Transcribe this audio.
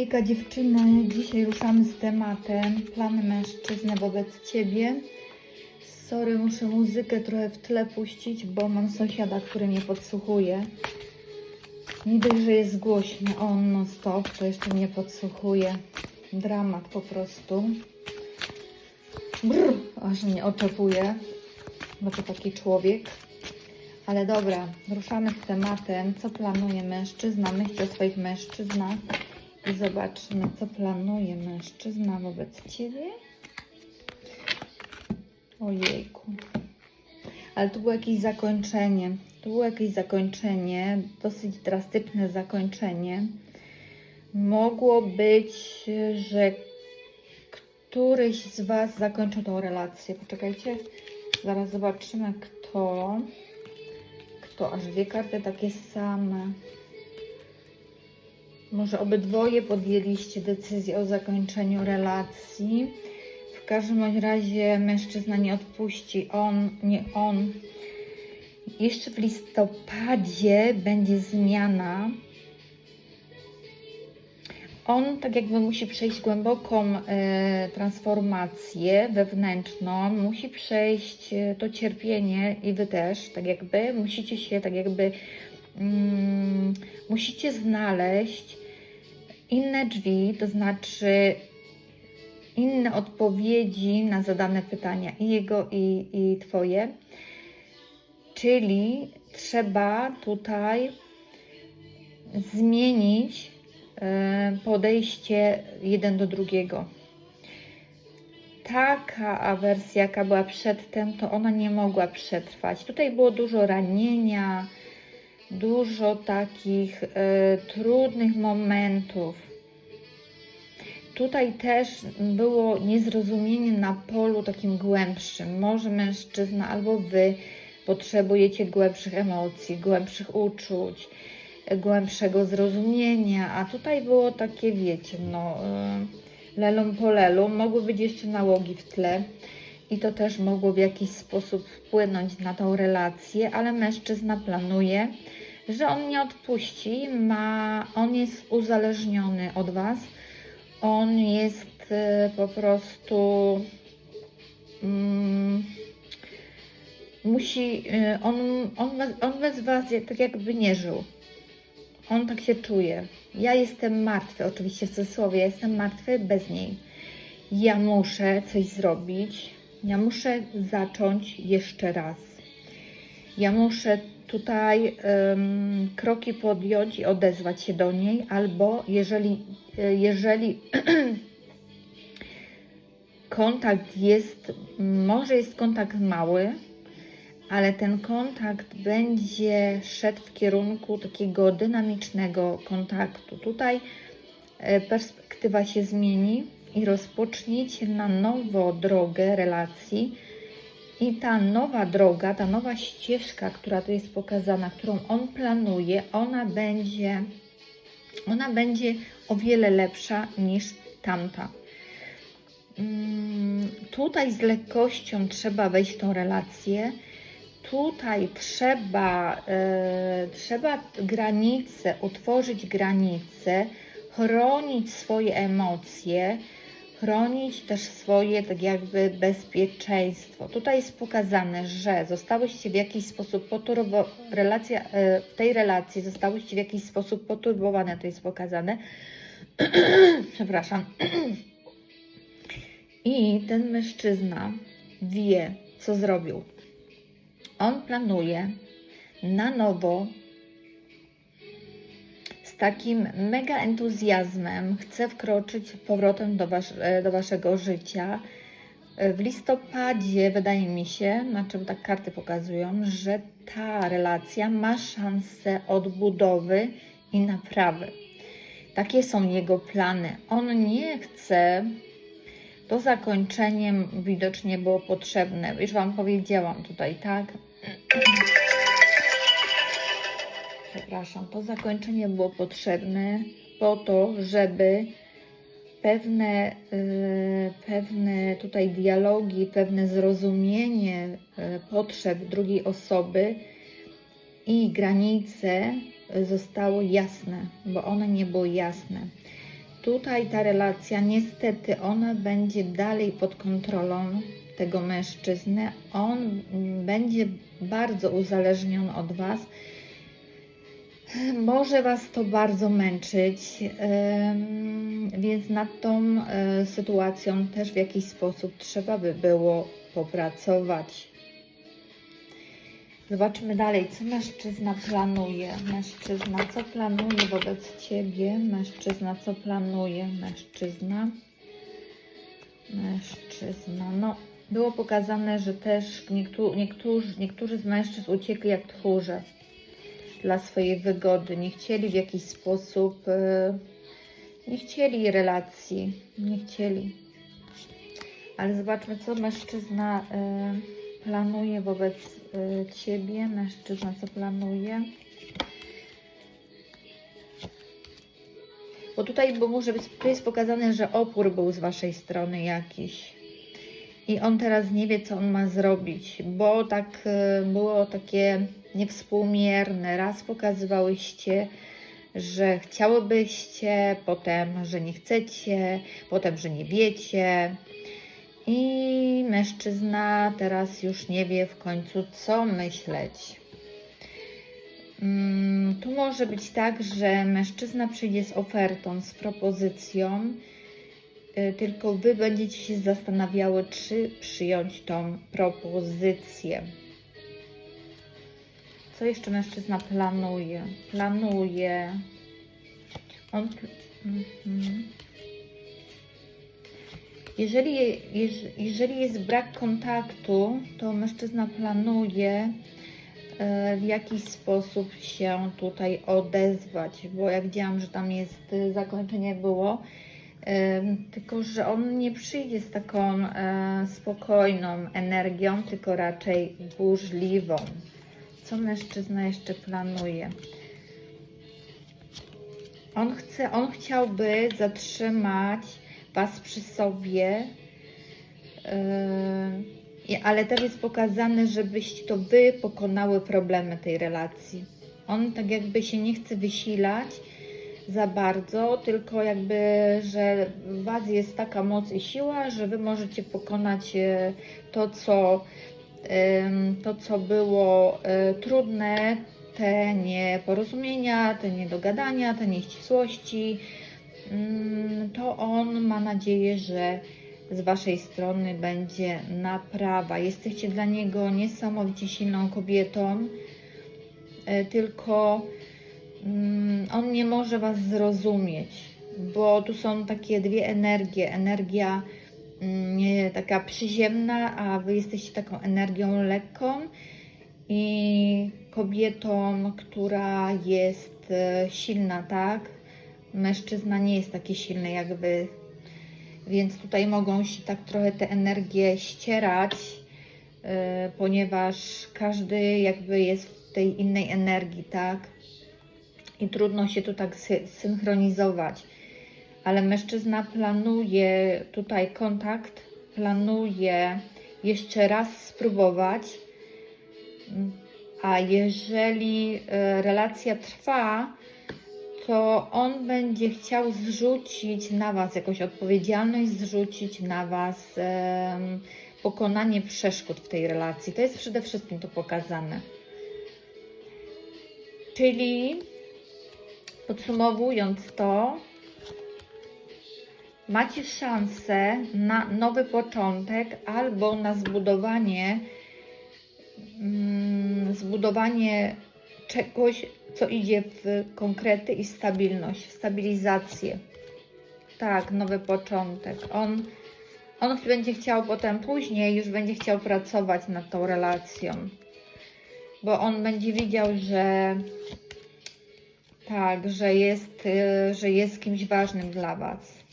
Hejka dziewczyny, dzisiaj ruszamy z tematem plany mężczyzny wobec Ciebie. Sorry, muszę muzykę trochę w tle puścić, bo mam sąsiada, który mnie podsłuchuje. Nie dość, że jest głośny on non stop, to jeszcze mnie podsłuchuje. Dramat po prostu. Brr, aż mnie oczepuje, bo to taki człowiek. Ale dobra, ruszamy z tematem, co planuje mężczyzna, myśli o swoich mężczyznach. Zobaczmy, co planuje mężczyzna wobec Ciebie. Ojejku. Ale tu było jakieś zakończenie. Tu było jakieś zakończenie, dosyć drastyczne zakończenie. Mogło być, że któryś z Was zakończył tą relację. Poczekajcie, zaraz zobaczymy, kto. Kto, aż dwie karty takie same. Może obydwoje podjęliście decyzję o zakończeniu relacji. W każdym razie mężczyzna nie odpuści. On, nie on. Jeszcze w listopadzie będzie zmiana. On tak jakby musi przejść głęboką e, transformację wewnętrzną, musi przejść e, to cierpienie i wy też, tak jakby musicie się tak jakby mm, musicie znaleźć inne drzwi, to znaczy inne odpowiedzi na zadane pytania i jego i, i twoje. Czyli trzeba tutaj zmienić e, podejście jeden do drugiego. Taka awersja, jaka była przedtem, to ona nie mogła przetrwać. Tutaj było dużo ranienia, dużo takich e, trudnych momentów. Tutaj też było niezrozumienie na polu takim głębszym. Może mężczyzna albo wy potrzebujecie głębszych emocji, głębszych uczuć, głębszego zrozumienia, a tutaj było takie, wiecie, no, e, lelum po lelu. Mogły być jeszcze nałogi w tle i to też mogło w jakiś sposób wpłynąć na tą relację, ale mężczyzna planuje, że on nie odpuści, ma, on jest uzależniony od Was, on jest e, po prostu mm, musi, on, on, bez- on bez Was tak jakby nie żył. On tak się czuje. Ja jestem martwy, oczywiście w cudzysłowie, ja jestem martwy bez niej. Ja muszę coś zrobić. Ja muszę zacząć jeszcze raz. Ja muszę tutaj em, kroki podjąć i odezwać się do niej, albo jeżeli, e, jeżeli kontakt jest, może jest kontakt mały, ale ten kontakt będzie szedł w kierunku takiego dynamicznego kontaktu. Tutaj e, perspektywa się zmieni i rozpoczniecie na nowo drogę relacji. I ta nowa droga, ta nowa ścieżka, która tu jest pokazana, którą on planuje, ona będzie, ona będzie o wiele lepsza niż tamta. Mm, Tutaj z lekkością trzeba wejść w tą relację. Tutaj trzeba, e, trzeba granice, utworzyć granice, chronić swoje emocje, chronić też swoje tak jakby bezpieczeństwo. Tutaj jest pokazane, że zostałyście w jakiś sposób poturbo, relacja, e, w tej relacji zostałyście w jakiś sposób poturbowane, to jest pokazane. Przepraszam. I ten mężczyzna wie, co zrobił. On planuje na nowo z takim mega entuzjazmem chce wkroczyć powrotem do, was, e, do waszego życia. E, W listopadzie wydaje mi się, na czym tak karty pokazują, że ta relacja ma szansę odbudowy i naprawy. Takie są jego plany. On nie chce to zakończenie widocznie było potrzebne. Już Wam powiedziałam tutaj, tak? Przepraszam, to zakończenie było potrzebne po to, żeby pewne, y, pewne tutaj dialogi, pewne zrozumienie y, potrzeb drugiej osoby i granice zostało jasne, bo one nie były jasne. tutaj ta relacja, niestety, ona będzie dalej pod kontrolą tego mężczyzny. On mm, będzie bardzo uzależniony od Was. Może Was to bardzo męczyć, więc nad tą e, sytuacją też w jakiś sposób trzeba by było popracować. Zobaczmy dalej, co mężczyzna planuje. Mężczyzna, co planuje wobec Ciebie? Mężczyzna, co planuje? Mężczyzna. Mężczyzna. No, było pokazane, że też niektó niektórzy, niektórzy z mężczyzn uciekli jak tchórze dla swojej wygody. Nie chcieli w jakiś sposób, e, nie chcieli relacji, nie chcieli. Ale zobaczmy, co mężczyzna e, planuje wobec e, Ciebie. Mężczyzna, co planuje. Bo tutaj bo może być, jest pokazane, że opór był z Waszej strony jakiś. I on teraz nie wie, co on ma zrobić, bo tak było takie niewspółmierne. Raz pokazywałyście, że chciałybyście, potem, że nie chcecie, potem, że nie wiecie. I mężczyzna teraz już nie wie w końcu, co myśleć. Mm, tu może być tak, że mężczyzna przyjdzie z ofertą, z propozycją, y, tylko wy będziecie się zastanawiały, czy przyjąć tą propozycję. Co jeszcze mężczyzna planuje? Planuje. On. Mhm. Jeżeli, jeż- jeżeli jest brak kontaktu, to mężczyzna planuje e, w jakiś sposób się tutaj odezwać, bo jak widziałam, że tam jest e, zakończenie było, tylko że on nie przyjdzie z taką e, spokojną energią, tylko raczej burzliwą. Co mężczyzna jeszcze planuje? On chce, on chciałby zatrzymać Was przy sobie, yy, ale też jest pokazane, żebyście to Wy pokonały problemy tej relacji. On tak jakby się nie chce wysilać za bardzo, tylko jakby, że w Was jest taka moc i siła, że Wy możecie pokonać e, to, co, to, co było e, trudne, te nieporozumienia, te niedogadania, te nieścisłości, Mm, to on ma nadzieję, że z Waszej strony będzie naprawa. Jesteście dla niego niesamowicie silną kobietą, e, tylko mm, on nie może Was zrozumieć, bo tu są takie dwie energie. Energia taka przyziemna, a Wy jesteście taką energią lekką i kobietą, która jest e, silna, tak? mężczyzna nie jest taki silny jak wy, więc tutaj mogą się tak trochę te energie ścierać, yy, ponieważ każdy jakby jest w tej innej energii, tak? I trudno się tu tak sy synchronizować. Ale mężczyzna planuje tutaj kontakt, planuje jeszcze raz spróbować. A jeżeli yy, relacja trwa, to on będzie chciał zrzucić na Was jakąś odpowiedzialność, zrzucić na Was pokonanie przeszkód w tej relacji. To jest przede wszystkim to pokazane. Czyli podsumowując to, macie szansę na nowy początek albo na zbudowanie, mm, zbudowanie czegoś, co idzie w konkrety i stabilność, w stabilizację. Tak, nowy początek. On, on będzie chciał potem później, już będzie chciał pracować nad tą relacją, bo on będzie widział, że tak, że jest, y, że jest kimś ważnym dla Was.